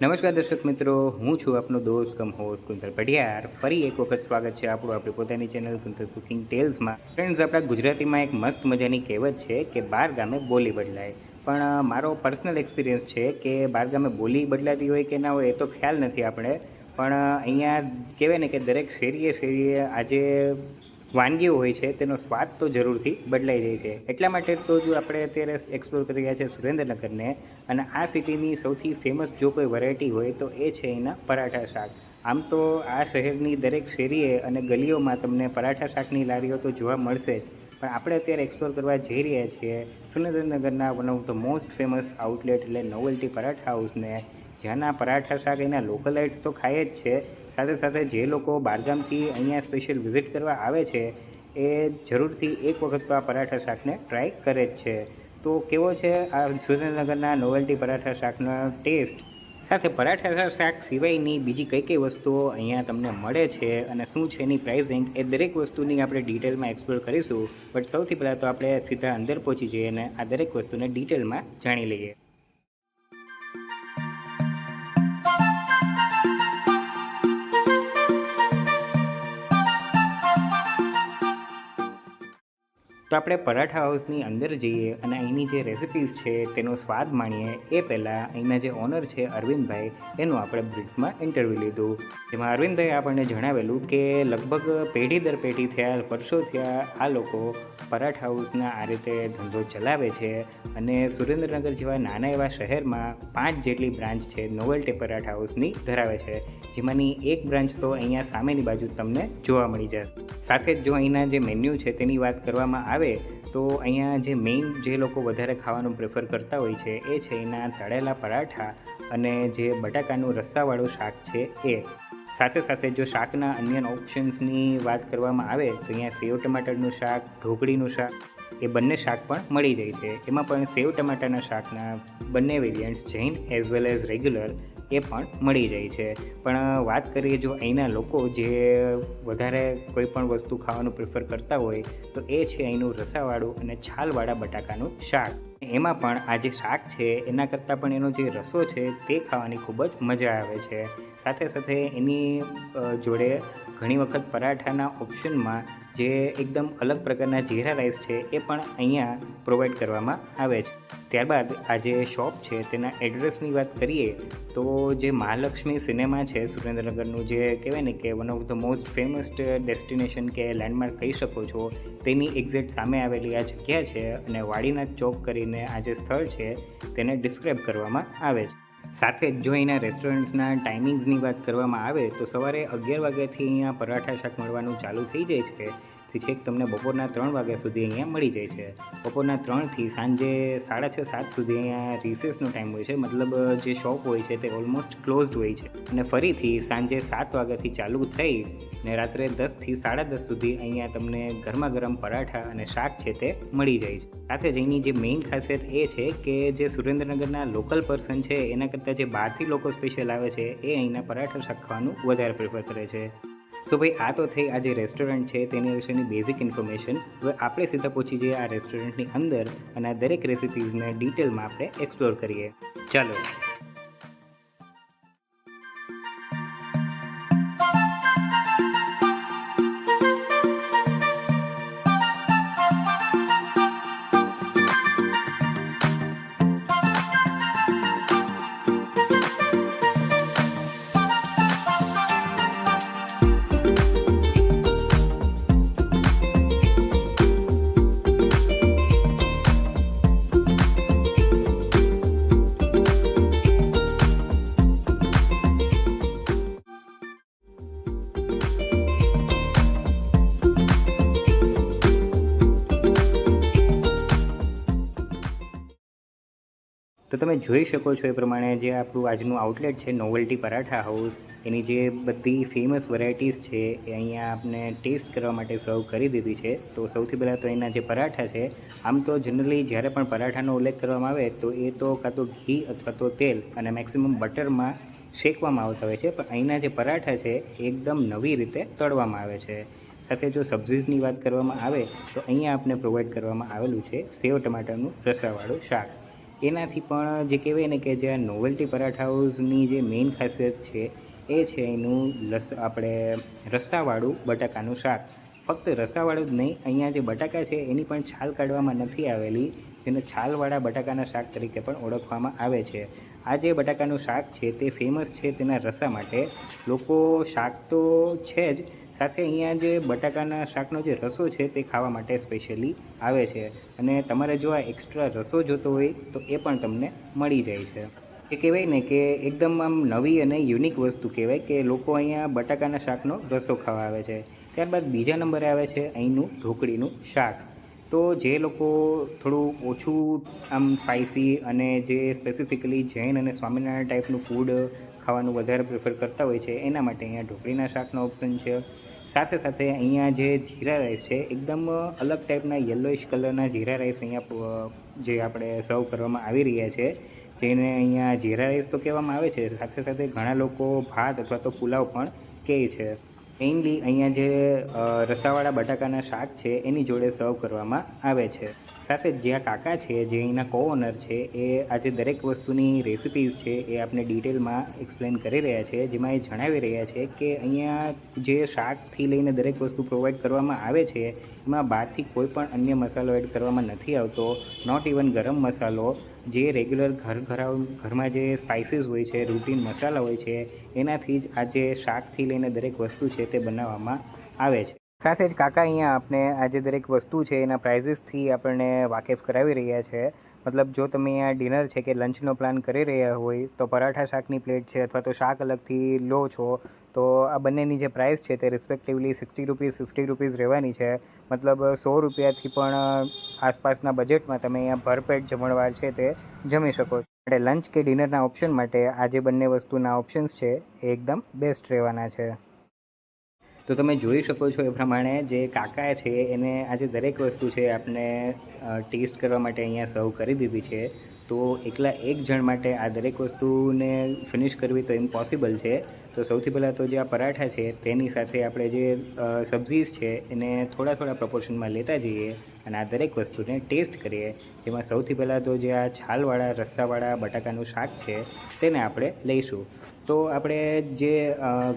નમસ્કાર દર્શક મિત્રો, હું છું આપનો દોસ્ત કમ હોસ્ટ કુંતલ પઢિયાર. ફરી એક વખત સ્વાગત છે આપણું આપણી પોતાની ચેનલ કુંતલ કુકિંગ ટેલ્સમાં ફ્રેન્ડ્સ આપણા ગુજરાતીમાં એક મસ્ત મજાની કહેવત છે કે બાર ગામે બોલી બદલાય. પણ મારો પર્સનલ એક્સપિરિયન્સ છે કે બાર ગામે બોલી બદલાતી હોય કે ના હોય એ તો ખ્યાલ નથી આપણે. પણ અહીંયા કહેવાય ને કે દરેક શેરીએ શેરીએ આજે વાનગીઓ હોય છે, તેનો સ્વાદ તો જરૂરથી બદલાઈ જાય છે. એટલા માટે તો જો આપણે અત્યારે એક્સપ્લોર કરી રહ્યા છે સુરેન્દ્રનગરને, અને આ સિટીની સૌથી ફેમસ જો કોઈ વેરાયટી હોય તો એ છે એના પરાઠા શાક. આમ તો આ શહેરની દરેક શેરીએ અને ગલીઓમાં તમને પરાઠા શાકની લારીઓ તો જોવા મળશે જ. પણ આપણે અત્યારે એક્સપ્લોર કરવા જઈ રહ્યા છીએ સુરેન્દ્રનગરના one of the most famous outlet એટલે નોવેલ્ટી પરાઠા હાઉસને જ્યાંના પરાઠા શાક એના લોકલાઇટ્સ તો ખાય જ છે. સાથે સાથે જે લોકો બહારગામથી અહીંયા સ્પેશિયલ વિઝિટ કરવા આવે છે, એ જરૂરથી એક વખત તો આ પરાઠા શાકને ટ્રાય કરે જ છે. તો કેવો છે આ સુરેન્દ્રનગરના નોવેલ્ટી પરાઠા શાકનો ટેસ્ટ સાથે પરાઠા શાક સિવાયની બીજી કઈ કઈ વસ્તુઓ અહીંયા તમને મળે છે અને શું છે એની પ્રાઇસિંગ એ દરેક વસ્તુની આપણે ડિટેલમાં એક્સપ્લોર કરીશું. બટ સૌથી પહેલાં તો આપણે સીધા અંદર પહોંચી જઈએ અને આ દરેક વસ્તુને ડિટેલમાં જાણી લઈએ. તો આપણે પરાઠા હાઉસની અંદર જઈએ અને અહીંની જે રેસિપીઝ છે, તેનો સ્વાદ માણીએ, એ પહેલાં અહીંના જે ઓનર છે અરવિંદભાઈ, એનું આપણે બ્રીફમાં ઇન્ટરવ્યૂ લીધું. જેમાં અરવિંદભાઈ આપણને જણાવેલું કે લગભગ પેઢી દર પેઢી થયા, વર્ષો થયા, આ લોકો પરાઠા હાઉસના આ રીતે ધંધો ચલાવે છે અને સુરેન્દ્રનગર જેવા નાના એવા શહેરમાં પાંચ જેટલી બ્રાન્ચ છે નોવેલ્ટી પરાઠા હાઉસની ધરાવે છે. જેમાંની એક બ્રાન્ચ તો અહીંયા સામેની બાજુ તમને જોવા મળી જશે. સાથે જ જો અહીંના જે મેન્યુ છે, તેની વાત કરવામાં આવે તો અહીંયા જે મેઇન જે લોકો વધારે ખાવાનું પ્રેફર કરતા હોય છે, એ છે એના તળેલા પરાઠા અને જે બટાકાનું રસ્સાવાળું શાક છે એ. સાથે સાથે જો શાકના અન્ય ઓપ્શન્સની વાત કરવામાં આવે, તો અહીંયા સેવ ટમાટરનું શાક, ઢોકળીનું શાક એ બંને શાક પણ મળી જાય છે. એમાં પણ સેવ, ટમાટાના શાકના બંને variants Jain as well as regular એ પણ મળી જાય છે. પણ વાત કરીએ જો અહીંના લોકો જે વધારે કોઈ પણ વસ્તુ ખાવાનું પ્રિફર કરતા હોય, તો એ છે અહીંનું રસાવાળું અને છાલવાળા બટાકાનું શાક. એમાં પણ આ જે શાક છે, એના કરતાં પણ એનો જે રસો છે, તે ખાવાની ખૂબ જ મજા આવે છે. સાથે સાથે એની જોડે ઘણી વખત પરાઠાના ઓપ્શનમાં જે એકદમ અલગ પ્રકારના જીરા રાઈસ છે, એ પણ અહીંયા પ્રોવાઈડ કરવામાં આવે છે. ત્યારબાદ આ જે શોપ છે, તેના એડ્રેસની વાત કરીએ, તો જે મહાલક્ષ્મી સિનેમા છે, સુરેન્દ્રનગરનું જે કહેવાય ને કે one of the most famous destination કે લેન્ડમાર્ક કહી શકો છો, તેની એક્ઝેક્ટ સામે આવેલી આ જગ્યા છે અને વાડીનાથ ચોક કરીને આ જે સ્થળ છે, તેને ડિસ્ક્રાઇબ કરવામાં આવે છે. સાથે જ જો અહીંના રેસ્ટોરન્ટ્સના ટાઈમિંગ્સની વાત કરવામાં આવે, તો સવારે અગિયાર વાગ્યાથી અહીંયા પરાઠા શાક મળવાનું ચાલુ થઈ જાય છે થી છેક તમને બપોરના ત્રણ વાગ્યા સુધી અહીંયા મળી જાય છે. બપોરના ત્રણથી સાંજે સાડા છ, સાત સુધી અહીંયા રિસેસનો ટાઈમ હોય છે. મતલબ જે શોપ હોય છે તે ઓલમોસ્ટ ક્લોઝડ હોય છે. અને ફરીથી સાંજે સાત વાગ્યાથી ચાલુ થઈ ને રાત્રે દસથી સાડા દસ સુધી અહીંયા તમને ગરમા ગરમ પરાઠા અને શાક છે તે મળી જાય છે. સાથે જ અહીંની જે મેઇન ખાસિયત એ છે કે જે સુરેન્દ્રનગરના લોકલ પર્સન છે, એના કરતાં જે બહારથી લોકો સ્પેશિયલ આવે છે, એ અહીંના પરાઠા શાક ખાવાનું વધારે પ્રેફર કરે છે. સો ભાઈ, આ તો થઈ આ જે રેસ્ટોરન્ટ છે, તેની વિશેની બેઝિક ઇન્ફોર્મેશન હવે આપણે સીધા પહોંચી જઈએ આ રેસ્ટોરન્ટની અંદર અને આ દરેક રેસિપીઝને ડિટેલમાં આપણે એક્સપ્લોર કરીએ. ચાલો. તો તમે જોઈ શકો છો એ પ્રમાણે જે આપણું આજનું આઉટલેટ છે નોવેલ્ટી પરાઠા હાઉસ એની જે બધી ફેમસ વેરાયટીઝ છે, એ અહીંયા આપને ટેસ્ટ કરવા માટે સર્વ કરી દીધી છે. તો સૌથી પહેલાં તો એના જે પરાઠા છે, આમ તો જનરલી જ્યારે પણ પરાઠાનો ઉલ્લેખ કરવામાં આવે તો એ તો કાં તો ઘી અથવા તો તેલ અને મેક્સિમમ બટરમાં શેકવામાં આવતા હોય છે, પણ અહીંના જે પરાઠા છે એકદમ નવી રીતે તળવામાં આવે છે. સાથે જો સબ્ઝીસની વાત કરવામાં આવે, તો અહીંયા આપને પ્રોવાઈડ કરવામાં આવેલું છે સેવ ટમાટરનું રસાવાળું શાક. એનાથી પણ જે કહેવાય ને કે જે નોવેલ્ટી પરાઠા હાઉસની જે મેઇન ખાસિયત છે, એ છે એનું લસ, આપણે રસ્સાવાળું બટાકાનું શાક. ફક્ત રસાવાળું જ નહીં, અહીંયા જે બટાકા છે એની પણ છાલ કાઢવામાં નથી આવેલી, જેને છાલવાળા બટાકાના શાક તરીકે પણ ઓળખવામાં આવે છે. આ જે બટાકાનું શાક છે તે ફેમસ છે તેના રસા માટે. લોકો શાક તો છે જ સાથે અહીંયા જે બટાકાના શાકનો જે રસો છે તે ખાવા માટે સ્પેશિયલી આવે છે. અને તમારે જો આ એક્સ્ટ્રા રસો જોતો હોય તો એ પણ તમને મળી જાય છે. એ કહેવાય ને કે એકદમ આમ નવી અને યુનિક વસ્તુ કહેવાય કે લોકો અહીંયા બટાકાના શાકનો રસો ખાવા આવે છે. ત્યારબાદ બીજા નંબરે આવે છે અહીંનું ઢોકળીનું શાક. તો જે લોકો થોડું ઓછું આમ સ્પાઇસી અને જે સ્પેસિફિકલી જૈન અને સ્વામિનારાયણ ટાઈપનું ફૂડ ખાવાનું વધારે પ્રિફર કરતા હોય છે, એના માટે અહીંયા ઢોકળીના શાકનો ઓપ્શન છે. સાથે સાથે અહીંયા જે જીરા રાઈસ છે, એકદમ અલગ ટાઈપના યલોઇશ કલરના જીરા રાઈસ અહીંયા જે આપણે સર્વ કરવામાં આવી રહ્યા છે. જેને અહીંયા જીરા રાઈસ તો કહેવામાં આવે છે, સાથે સાથે ઘણા લોકો ભાત અથવા તો પુલાવ પણ કહે છે. મેઇનલી અહીંયા જે રસાવાળા બટાકાના શાક છે, એની જોડે સર્વ કરવામાં આવે છે. સાથે જ્યાં કાકા છે, જે અહીંના કો ઓનર છે, એ આજે દરેક વસ્તુની રેસિપીઝ છે, એ આપણે ડિટેલમાં એક્સપ્લેન કરી રહ્યા છે. જેમાં એ જણાવી રહ્યા છે કે અહીંયા જે શાકથી લઈને દરેક વસ્તુ પ્રોવાઈડ કરવામાં આવે છે, એમાં બહારથી કોઈ પણ અન્ય મસાલો એડ કરવામાં નથી આવતો. નોટ ઇવન ગરમ મસાલો જે રેગ્યુલર ઘર ઘરાવ, ઘરમાં જે સ્પાઇસીસ હોય છે રૂટીન મસાલા હોય છે, એનાથી જ આ જે શાકથી લઈને દરેક વસ્તુ છે તે બનાવવામાં આવે છે. સાથે જ કાકા અહીંયા આપણે આ જે દરેક વસ્તુ છે એના પ્રાઇઝીસથી આપણને વાકેફ કરાવી રહ્યા છે. મતલબ જો તમે અહીંયા ડિનર છે કે લંચનો પ્લાન કરી રહ્યા હોય, તો પરાઠા શાકની પ્લેટ છે અથવા તો શાક અલગથી લો છો તો આ બંનેની જે પ્રાઇસ છે તે respectively sixty rupees fifty rupees રહેવાની છે. મતલબ સો રૂપિયાથી પણ આસપાસના બજેટમાં તમે અહીંયા ભરપેટ જમણવાર છે તે જમી શકો છો. એટલે લંચ કે ડિનરના ઓપ્શન માટે આ જે બંને વસ્તુના ઓપ્શન્સ છે એ એકદમ બેસ્ટ રહેવાના છે. તો તમે જોઈ શકો છો એ પ્રમાણે જે કાકા છે એને આજે દરેક વસ્તુ છે આપણે ટેસ્ટ કરવા માટે અહીંયા સર્વ કરી દીધી છે. તો એકલા એક જણ માટે આ દરેક વસ્તુને ફિનિશ કરવી તો ઇમ્પોસિબલ છે. તો સૌથી પહેલાં તો જે આ પરાઠા છે, તેની સાથે આપણે જે સબ્જીસ છે, એને થોડા થોડા પ્રપોર્શનમાં લેતા જઈએ અને આ દરેક વસ્તુને ટેસ્ટ કરીએ. જેમાં સૌથી પહેલાં તો જે આ છાલવાળા, રસ્સાવાળા બટાકાનું શાક છે, તેને આપણે લઈશું. તો આપણે જે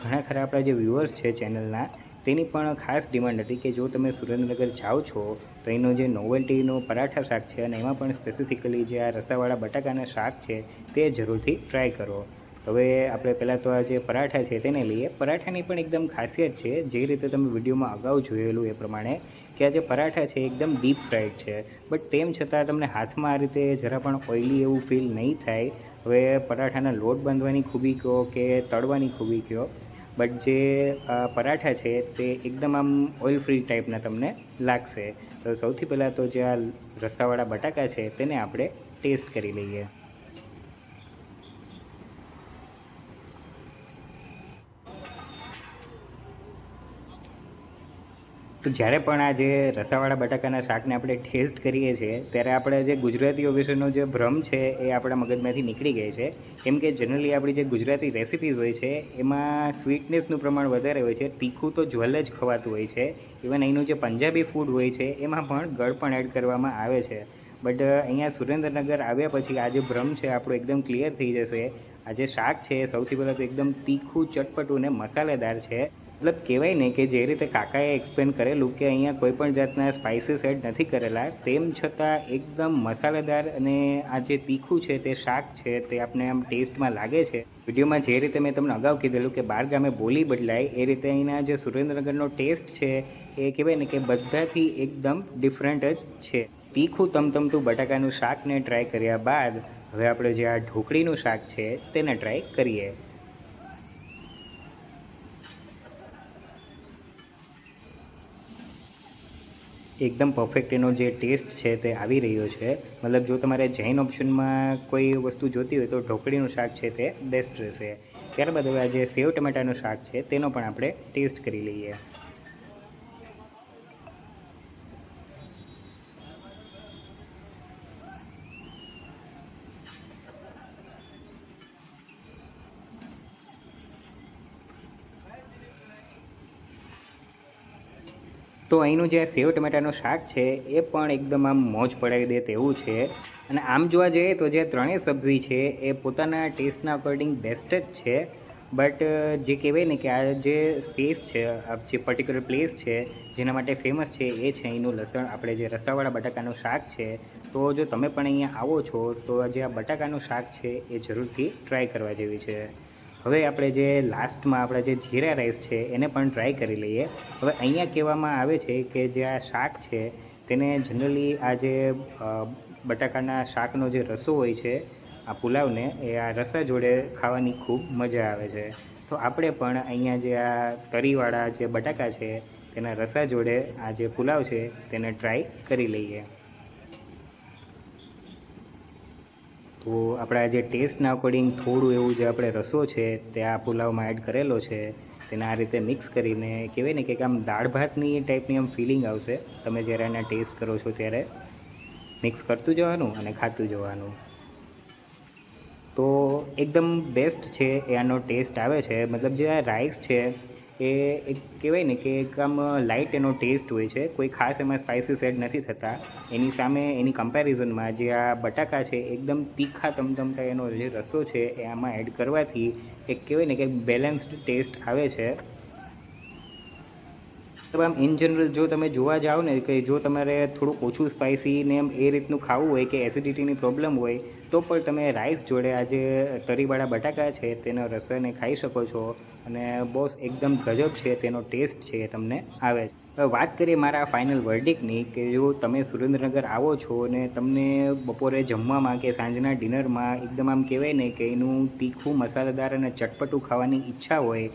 ઘણા ખરા આપણા જે વ્યૂઅર્સ છે ચેનલના તેની પણ ખાસ ડિમાન્ડ હતી કે જો તમે સુરેન્દ્રનગર જાઓ છો, તો એનો જે નોવેલ્ટીનો પરાઠા શાક છે અને એમાં પણ સ્પેસિફિકલી જે આ રસાવાળા બટાકાના શાક છે, તે જરૂરથી ટ્રાય કરો. હવે આપણે પહેલાં તો આ જે પરાઠા છે તેને લઈએ. પરાઠાની પણ એકદમ ખાસિયત છે, જે રીતે તમે વિડીયોમાં અગાઉ જોયેલું એ પ્રમાણે કે આ જે પરાઠા છે એકદમ ડીપ ફ્રાઈડ છે. બટ તેમ છતાં તમને હાથમાં આ રીતે જરા પણ ઓઇલી એવું ફીલ નહીં થાય. હવે પરાઠાના લોટ બાંધવાની ખૂબી કહો કે તળવાની ખૂબી કહો બટ જે પરાઠા છે તે એકદમ આમ ઓઇલ ફ્રી ટાઈપના તમને લાગશે. તો સૌથી પહેલાં તો જે આ રસાવાળા બટાકા છે તેને આપણે ટેસ્ટ કરી લઈએ. તો જ્યારે પણ આ જે રસાવાળા બટાકાના શાકને આપણે ટેસ્ટ કરીએ છીએ, ત્યારે આપણે જે ગુજરાતીઓ વિશેનો જે ભ્રમ છે એ આપણા મગજમાંથી નીકળી ગઈ છે. કેમ કે જનરલી આપણી જે ગુજરાતી રેસિપીઝ હોય છે, એમાં સ્વીટનેસનું પ્રમાણ વધારે હોય છે, તીખું તો જ્વલ જ ખવાતું હોય છે. ઇવન અહીંનું જે પંજાબી ફૂડ હોય છે, એમાં પણ ગળ પણ એડ કરવામાં આવે છે. બટ અહીંયા સુરેન્દ્રનગર આવ્યા પછી આ જે ભ્રમ છે આપણો એકદમ ક્લિયર થઈ જશે. આ જે શાક છે સૌથી પહેલાં તો એકદમ તીખું, ચટપટું ને મસાલેદાર છે. મતલબ કહેવાય ને કે જે રીતે કાકાએ એક્સપ્લેન કરેલું કે અહીંયા કોઈ પણ જાતના સ્પાઇસીસ એડ નથી કરેલા, તેમ છતાં એકદમ મસાલેદાર અને આ જે તીખું છે તે શાક છે તે આપણે આમ ટેસ્ટમાં લાગે છે. વિડીયોમાં જે રીતે મેં તમને અગાઉ કીધેલું કે બાર ગામે બોલી બદલાય, એ રીતે અહીંના જે સુરેન્દ્રનગરનો ટેસ્ટ છે એ કહેવાય ને કે બધાથી એકદમ ડિફરન્ટ જ છે. તીખું તમતમતું બટાકાનું શાકને ટ્રાય કર્યા બાદ, હવે આપણે જે આ ઢોકળીનું શાક છે તેને ટ્રાય કરીએ. એકદમ પરફેક્ટ એનો જે ટેસ્ટ છે તે આવી રહ્યો છે. મતલબ જો તમારે જૈન ઓપ્શનમાં કોઈ વસ્તુ જોતી હોય તો ઢોકળીનું શાક છે તે બેસ્ટ રહેશે. ત્યારબાદ હવે આ જે સેવ ટમેટાનું શાક છે તેનો પણ આપણે ટેસ્ટ કરી લઈએ. તો અહીંનું જે સેવ ટમેટાનું શાક છે, એ પણ એકદમ આમ મોજ પડાવી દે તેવું છે. અને આમ જોવા જઈએ તો જે ત્રણેય સબ્જી છે, એ પોતાના ટેસ્ટના અકોર્ડિંગ બેસ્ટ જ છે. બટ જે કહેવાય ને કે આ જે સ્પેસ છે, આ જે પર્ટિક્યુલર પ્લેસ છે, જેના માટે ફેમસ છે, એ છે અહીંનું લસણ. આપણે જે રસાવાળા બટાકાનું શાક છે, તો જો તમે પણ અહીંયા આવો છો, તો જે આ બટાકાનું શાક છે, એ જરૂરથી ટ્રાય કરવા જેવી છે. હવે આપણે જે લાસ્ટમાં આપણા જે જીરા રાઈસ છે, એને પણ ટ્રાય કરી લઈએ. હવે અહીંયા કહેવામાં આવે છે કે જે આ શાક છે, તેને જનરલી આ જે બટાકાના શાકનો જે રસો હોય છે, આ પુલાવને, એ આ રસા જોડે ખાવાની ખૂબ મજા આવે છે. તો આપણે પણ અહીંયા જે આ તરીવાળા જે બટાકા છે, તેના રસા જોડે આ જે પુલાવ છે, તેને ટ્રાય કરી લઈએ. તો આપણા જે ટેસ્ટના અકોર્ડિંગ થોડું એવું જે આપણે રસો છે તે આ પુલાવમાં એડ કરેલો છે, તેને આ રીતે મિક્સ કરીને કહેવાય ને કે આમ દાળ ભાતની ટાઈપની આમ ફિલિંગ આવશે. તમે જ્યારે એને ટેસ્ટ કરો છો ત્યારે મિક્સ કરતું જવાનું અને ખાતું જવાનું. તો એકદમ બેસ્ટ છે એ આનો ટેસ્ટ આવે છે. મતલબ જે આ રાઈસ છે એ એક કહેવાય ને કે એક આમ લાઇટ એનો ટેસ્ટ હોય છે. કોઈ ખાસ એમાં સ્પાઇસીસ એડ નથી થતા. એની સામે એની કમ્પેરિઝનમાં જે આ બટાકા છે, એકદમ તીખા તમતમતા એનો જે રસો છે, એ આમાં એડ કરવાથી એક કહેવાય ને કે બેલેન્સ્ડ ટેસ્ટ આવે છે. તો આમ ઇન જનરલ જો તમે જોવા જાઓ ને કે જો તમારે થોડું ઓછું સ્પાઇસી ને એમ એ રીતનું ખાવું હોય કે એસિડિટીની પ્રોબ્લેમ હોય, તો પણ તમે રાઈસ જોડે આ જે તરીવાળા બટાકા છે, તેનો રસાને ખાઈ શકો છો અને બોસ એકદમ ગજબ છે, તેનો ટેસ્ટ છે તમને આવે છે. વાત કરીએ મારા ફાઇનલ વર્ડિકની કે જો તમે સુરેન્દ્રનગર આવો છો અને તમને બપોરે જમવામાં કે સાંજના ડિનરમાં એકદમ આમ કહેવાય ને કે એનું તીખું, મસાલેદાર અને ચટપટું ખાવાની ઈચ્છા હોય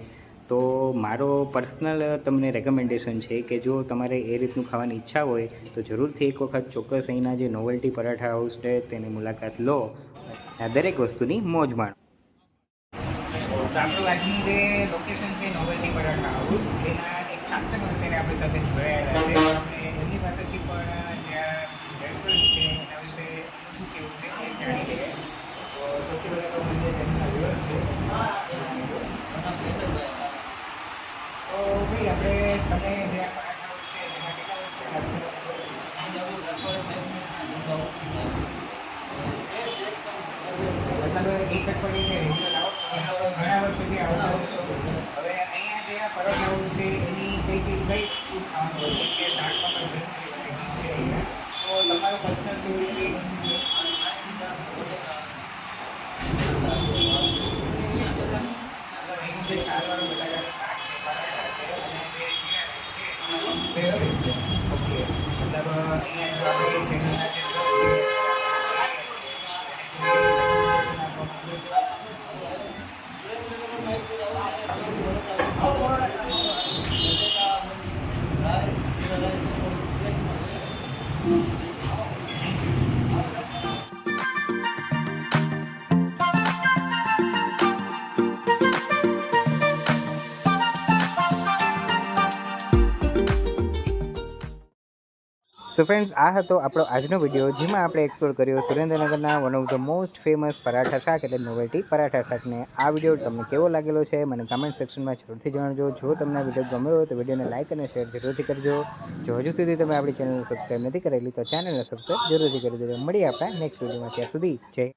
તો મારો પર્સનલ તમને રેકમેન્ડેશન છે કે જો તમારે એ રીતનું ખાવાની ઈચ્છા હોય, તો જરૂરથી એક વખત ચોક્કસ અહીંના જે નોવેલ્ટી પરાઠા હાઉસ છે, તેની મુલાકાત લો. આ દરેક વસ્તુની મોજ માણો. સાથે પહેલાં તો મને છે. ભાઈ, આપણે તમે જે મતલબ એક અઠવાડિયે છે આવો? ઘણા વર્ષોથી આવતા હોવ અહીંયા જે પરત પરોઠા છે, એની કઈ કઈ કઈ કે શાકમાં. તો તમારો પર્સનલ કેવી કઈ વસ્તુ છે મતલબ અહીંનું જે ચારવાળું બટાકાનું શાક છે પરાઠા છે અને જે જીરા રાઈસ છે એ તમારો favorite છે ઓકે મતલબ અહીંયા સો ફ્રેન્ડ્સ આ હતો આપણો આજનો વીડિયો જેમાં આપણે એક્સપ્લોર કર્યો સુરેન્દ્રનગરના one of the most famous paratha શાક એટલે નોવેલ્ટી પરાઠા શાકને. આ વીડિયો તમને કેવો લાગેલો છે, મને કમેન્ટ સેક્શનમાં જરૂરથી જણાવજો. જો તમને વીડિયો ગમ્યો હોય તો વિડીયોને લાઇક અને શેર જરૂરથી કરજો. જો હજુ સુધી તમે આપણી ચેનલને સબસ્ક્રાઈબ નથી કરેલી તો ચેનલને સબસ્ક્રાઈબ જરૂરથી કરી દેજો. મળીએ આપણે નેક્સ્ટ વિડીયોમાં ત્યાં સુધી જય